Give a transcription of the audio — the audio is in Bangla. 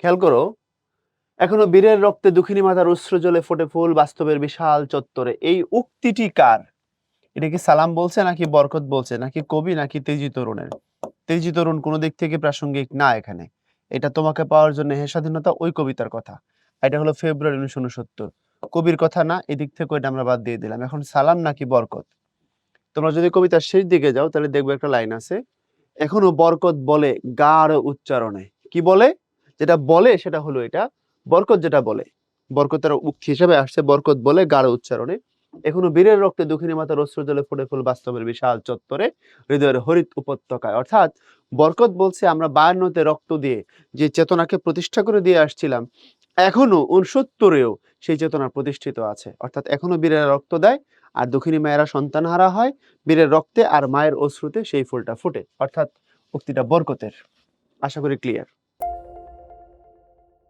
খেয়াল করো, এখনও বীরের রক্তে দুঃখিনী মাতার অশ্রু জলে ফোটে ফুল, বাস্তবের বিশাল চত্বরে। এই উক্তিটি কার? এটা কি সালাম বলছে নাকি বরকত বলছে? নাকি কবি নাকি তেজি তরুণের? তেজি তরুণ কোনো দিক থেকে প্রাসঙ্গিক না এখানে। এটা তোমাকে পাওয়ার জন্য হে স্বাধীনতা, ওই কবিতার কথা। এটা হলো ফেব্রুয়ারি উনিশশো উনসত্তর। কবির কথা না, এদিক থেকে এটা আমরা বাদ দিয়ে দিলাম। এখন সালাম নাকি বরকত? তোমরা যদি কবিতার শেষ দিকে যাও, তাহলে দেখবে একটা লাইন আছে, এখনও বরকত বলে গাঢ় উচ্চারণে। কি বলে? যেটা বলে সেটা হলো এটা। বরকত যেটা বলে, বরকতের উক্তি হিসেবে আসছে, বরকত বলে গাঢ় উচ্চারণে। এখনও বীরের রক্তে দুঃখিনী মাতার অশ্রু জলে ফুটে ফুল বাস্তবের বিশাল চত্বরে, হৃদয়ের হরিত উপত্যকায়। অর্থাৎ বরকত বলছে, আমরা বায়ান্নতে রক্ত দিয়ে যে চেতনাকে প্রতিষ্ঠা করে দিয়ে আসছিলাম, এখনও উনসত্তরেও সেই চেতনা প্রতিষ্ঠিত আছে। অর্থাৎ এখনও বীরেরা রক্ত দেয়, আর দুঃখিনী মায়েরা সন্তান হারা হয়, বীরের রক্তে আর মায়ের অশ্রুতে সেই ফুলটা ফুটে। অর্থাৎ উক্তিটা বরকতের। আশা করি ক্লিয়ার